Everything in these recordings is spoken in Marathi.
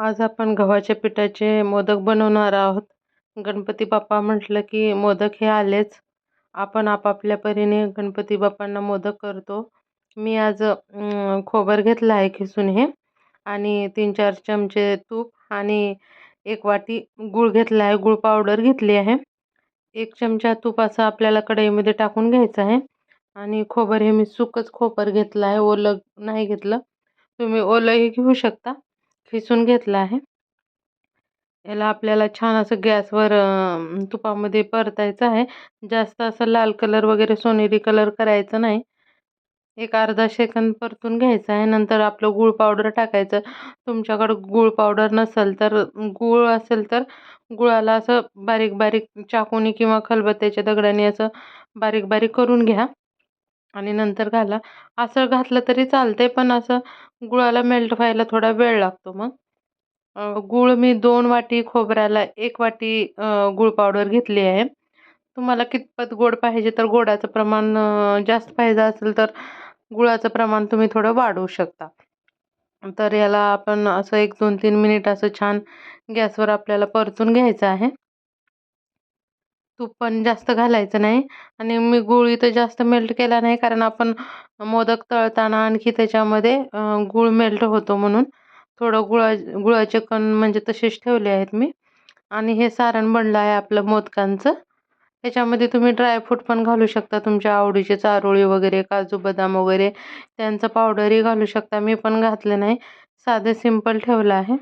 आज आपण गव्हाच्या पिठाचे मोदक बनवणार आहोत. गणपती बाप्पा म्हटलं की मोदक हे आलेच. आपण आपापल्या परीने गणपती बाप्पांना मोदक करतो. मी आज खोबर घेतलं आहे खिसून हे आणि तीन चार चमचे तूप आणि एक वाटी गूळ घेतला आहे. गूळ पावडर घेतली आहे. एक चमचा तूप असं आपल्याला कढईमध्ये टाकून घ्यायचं आहे आणि खोबर हे मी सुकच खोबर घेतलं आहे. ओलं नाही घेतलं. तुम्ही ओलंही घेऊ शकता. खिसून घेतला आहे. याला आपल्याला छान असं गॅसवर तुपामध्ये परतायचं आहे. जास्त असं लाल कलर वगैरे सोनेरी कलर करायचं नाही. एक अर्धा सेकंद परतून घ्यायचं आहे. नंतर आपलं गूळ पावडर टाकायचं. तुमच्याकडं गूळ पावडर नसेल तर गूळ असेल तर गुळाला असं बारीक बारीक चाकूनी किंवा खलबत्त्याच्या दगडाने असं बारीक बारीक करून घ्या. आणि नंतर घाला. असं घातलं तरी चालते पण असं गुळाला मेल्ट व्हायला थोडा वेळ लागतो मग. गूळ मी दोन वाटी खोबऱ्याला एक वाटी गूळ पावडर घेतली आहे. तुम्हाला कितपत गोड पाहिजे तर गोडाचं प्रमाण जास्त पाहिजे असेल तर गुळाचं प्रमाण तुम्ही थोडं वाढवू शकता. तर याला आपण असं एक दोन तीन मिनिट असं छान गॅसवर आपल्याला परतून घ्यायचं आहे. तूप पण जास्त घालायचं नाही. आणि मी गूळ इथं जास्त मेल्ट केला नाही कारण आपण मोदक तळताना आणखी त्याच्यामध्ये गूळ मेल्ट होतो म्हणून. थोडं गुळा गुळाचे कण म्हणजे तसेच ठेवले आहेत मी. आणि हे सारण बनलं आहे आपलं मोदकांचं. त्याच्यामध्ये तुम्ही ड्रायफ्रूट पण घालू शकता. तुमच्या आवडीचे चारोळी वगैरे काजू बदाम वगैरे त्यांचं पावडरही घालू शकता. मी पण घातले नाही. साधे सिंपल ठेवलं आहे.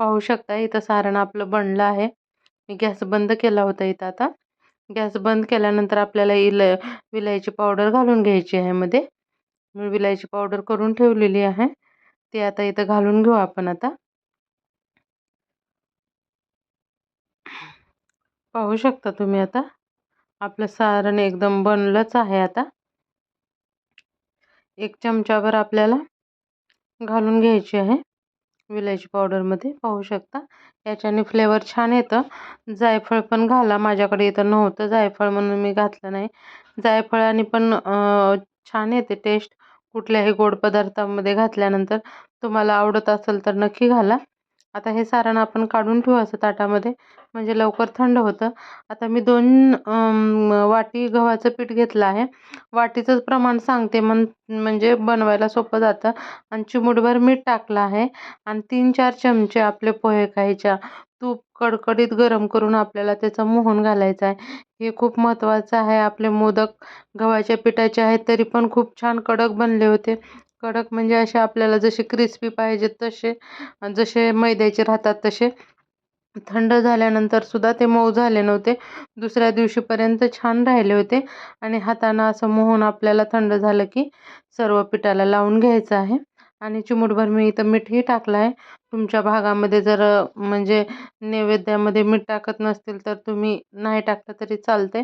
पाहू शकता इथं सारण आपलं बनलं आहे. मी गॅस बंद केला होता इथं आता. गॅस बंद केल्यानंतर आपल्याला इल विलायची पावडर घालून घ्यायची आहे मध्ये. मी विलायची पावडर करून ठेवलेली आहे. ती आता इथं घालून घेऊ आपण आता. पाहू शकता तुम्ही आता? आपलं सारण एकदम बनलंच आहे आता. एक चमचाभर आपल्याला घालून घ्यायची आहे. विलायची पावडरमध्ये पाहू शकता. याच्याने फ्लेवर छान येतं. जायफळ पण घाला. माझ्याकडे इथं नव्हतं जायफळ म्हणून मी घातलं नाही. जायफळाने पण छान येते टेस्ट कुठल्याही गोड पदार्थामध्ये घातल्यानंतर तुम्हाला आवडत असेल तर नक्की घाला. आता हे सारण आपण काढून ठेवू असं ताटामध्ये म्हणजे लवकर थंड होतं. आता मी दोन वाटी गव्हाचं पीठ घेतलं आहे. वाटीचंच प्रमाण सांगते मन म्हणजे बनवायला सोपं जातं. आणि चिमूटभर मीठ टाकलं आहे. आणि तीन चार चमचे आपले पोहे खायच्या. तूप कडकडीत गरम करून आपल्याला त्याचं मोहन घालायचं आहे. हे खूप महत्त्वाचं आहे. आपले मोदक गव्हाच्या पिठाचे आहेत तरी पण खूप छान कडक बनले होते. कडक म्हणजे असे आपल्याला जसे क्रिस्पी पाहिजे तसे जसे मैद्याचे राहतात तसे. थंड झाल्यानंतर सुद्धा ते मऊ झाले नव्हते. दुसऱ्या दिवशीपर्यंत छान राहिले होते. आणि हातानं असं मोहून आपल्याला थंड झालं की सर्व पिठाला लावून घ्यायचं आहे. आणि चिमूटभर मी इथं मीठही टाकलं आहे. तुमच्या भागामध्ये जर म्हणजे नैवेद्यामध्ये मीठ टाकत नसतील तर तुम्ही नाही टाकलं तरी चालते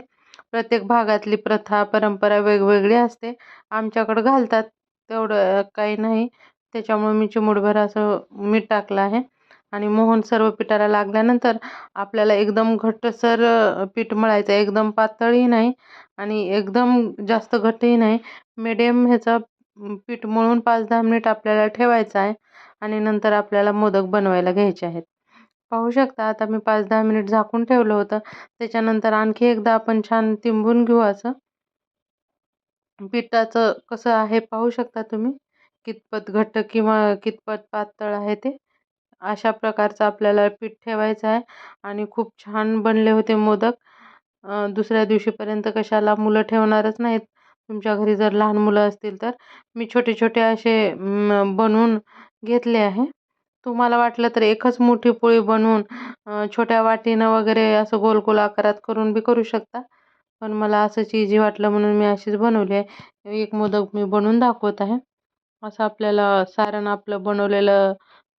प्रत्येक भागातली प्रथा परंपरा वेगवेगळी असते. आमच्याकडं घालतात. तेवढं काही नाही. त्याच्यामुळे मी चिमूटभर असं मीठ टाकलं आहे. आणि मोहन सर्व पिठाला लागल्यानंतर आपल्याला एकदम घट्टसर पीठ मळायचं. आहे एकदम पातळही नाही आणि एकदम जास्त घट्टही नाही. मिडियम ह्याचा पीठ मळून पाच दहा मिनिट आपल्याला ठेवायचं आहे आणि नंतर आपल्याला मोदक बनवायला घ्यायचे आहेत. पाहू शकता आता मी पाच दहा मिनिट झाकून ठेवलं होतं. त्याच्यानंतर आणखी एकदा आपण छान तिंबून घेऊ असं. पिठाचं कसं आहे पाहू शकता तुम्ही? कितपत घट्ट किंवा कितपत पातळ आहे ते? अशा प्रकारचं आपल्याला पीठ ठेवायचं आहे आणि खूप छान बनले होते मोदक. दुसऱ्या दिवशीपर्यंत कशाला मुलं ठेवणारच नाहीत. तुमच्या घरी जर लहान मुलं असतील तर. मी छोटे छोटे असे बनवून घेतले आहे. तुम्हाला वाटलं तर एकच मोठी पोळी बनवून छोट्या वाटीनं वगैरे असं गोल गोल आकारात करून बी करू शकता. पण मला असंच इझी वाटलं म्हणून मी अशीच बनवली आहे. एक मोदक मी बनवून दाखवत आहे. असं आपल्याला सारण आपलं बनवलेलं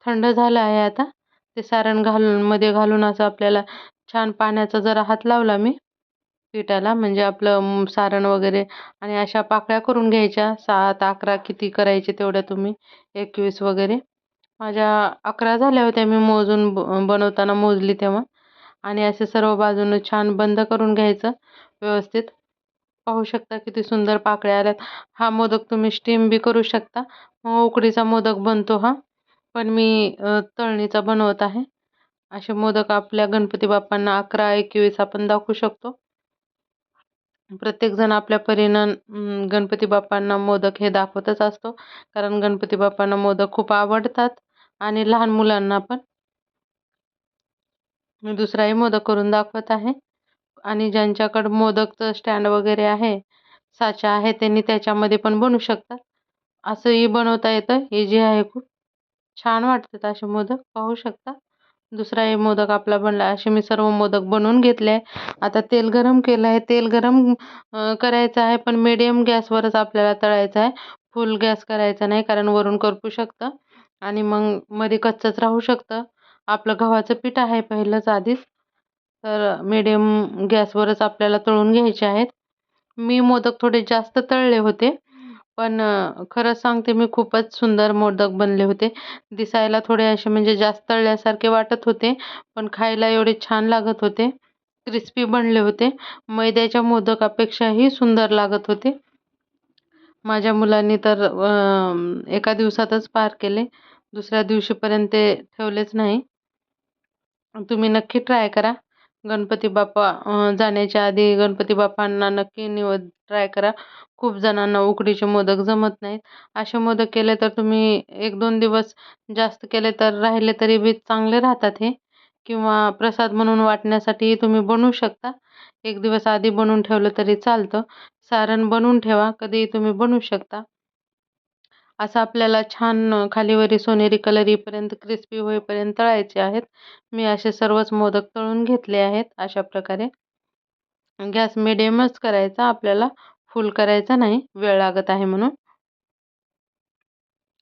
थंड झालं आहे आता. ते सारण घालून मध्ये घालून असं आपल्याला छान पाण्याचा जरा हात लावला मी पिठाला. म्हणजे आपलं सारण वगैरे आणि अशा पाकळ्या करून घ्यायच्या. सात अकरा किती करायचे तेवढ्या तुम्ही. एकवीस वगैरे. माझ्या अकरा झाल्या होत्या मी मोजून बनवताना मोजली तेव्हा. आणि असे सर्व बाजूनं छान बंद करून घ्यायचं. व्यवस्थित. पाहू शकता किती सुंदर पाकळ्या आल्यात. हा मोदक तुम्ही स्टीम बी करू शकता. मग उकडीचा मोदक बनतो हा. पण मी तळणीचा बनवत आहे. असे मोदक आपल्या गणपती बाप्पांना अकरा एकवीस आपण दाखवू शकतो. प्रत्येकजण आपल्या परीनं गणपती बाप्पांना मोदक हे दाखवतच असतो. कारण गणपती बाप्पांना मोदक खूप आवडतात. आणि लहान मुलांना पण. मी दुसराही मोदक करून दाखवत आहे. आणि ज्यांच्याकडं मोदकचं स्टँड वगैरे आहे साचा आहे त्यांनी त्याच्यामध्ये पण बनवू शकतात. असंही बनवता येतं हे जे आहे खूप छान वाटतात असे मोदक पाहू शकता. दुसराही मोदक आपला बनला असे मी सर्व मोदक बनवून घेतले आहे. आता तेल गरम केलं आहे तेल गरम करायचं आहे पण मिडियम गॅसवरच आपल्याला तळायचं आहे. फुल गॅस करायचा नाही कारण वरून करपू शकतं. आणि मग मध्ये कच्चंच राहू शकतं. आपलं गव्हाचं पीठ आहे पहिलंच आधीच. तर मिडियम गॅसवरच आपल्याला तळून घ्यायचे आहेत. मी मोदक थोडे जास्त तळले होते पण खरं सांगते मी खूपच सुंदर मोदक बनले होते. दिसायला थोडे असे म्हणजे जास्त तळल्यासारखे वाटत होते पण खायला एवढे छान लागत होते. क्रिस्पी बनले होते. मैद्याच्या मोदकापेक्षाही सुंदर लागत होते. माझ्या मुलांनी तर एका दिवसातच पार केले. दुसऱ्या दिवशीपर्यंत ते ठेवलेच नाही. तुम्ही नक्की ट्राय करा. गणपती बाप्पा जाण्याच्या आधी गणपती बाप्पांना नक्की निवद ट्राय करा. खूप जणांना उकडीचे मोदक जमत नाहीत. असे मोदक केले तर तुम्ही एक दोन दिवस जास्त केले तर राहिले तरी बी चांगले राहतात हे. किंवा प्रसाद म्हणून वाटण्यासाठीही तुम्ही बनवू शकता. एक दिवस आधी बनवून ठेवलं तरी चालतं. सारण बनवून ठेवा. कधीही तुम्ही बनवू शकता. असं आपल्याला छान खालीवरी सोनेरी कलर येईपर्यंत क्रिस्पी होईपर्यंत तळायचे आहेत. मी असे सर्वच मोदक तळून घेतले आहेत अशा प्रकारे. गॅस मिडियमच करायचा आपल्याला फुल करायचा नाही वेळ लागत आहे म्हणून.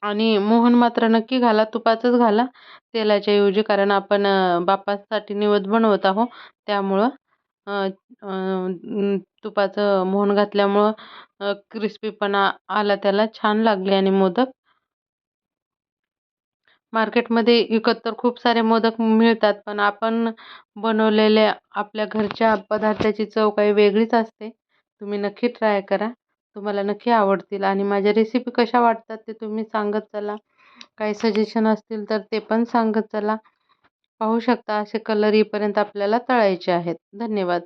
आणि मोहन मात्र नक्की घाला तुपाचंच घाला तेलाच्या ऐवजी कारण आपण बापासाठी बाप्पासाठी निवद बनवत आहो त्यामुळं तुपाचं मोहन घातल्यामुळं क्रिस्पीपणा आला त्याला. छान लागले आणि मोदक. मार्केटमध्ये विकत तर खूप सारे मोदक मिळतात पण आपण बनवलेल्या आपल्या घरच्या पदार्थाची चव काही वेगळीच असते. तुम्ही नक्की ट्राय करा. तुम्हाला नक्की आवडतील. आणि माझ्या रेसिपी कशा वाटतात ते तुम्ही सांगत चला. काही सजेशन असतील तर ते पण सांगत चला. पाहू शकता असे कलर येईपर्यंत आपल्याला तळायचे आहेत. धन्यवाद.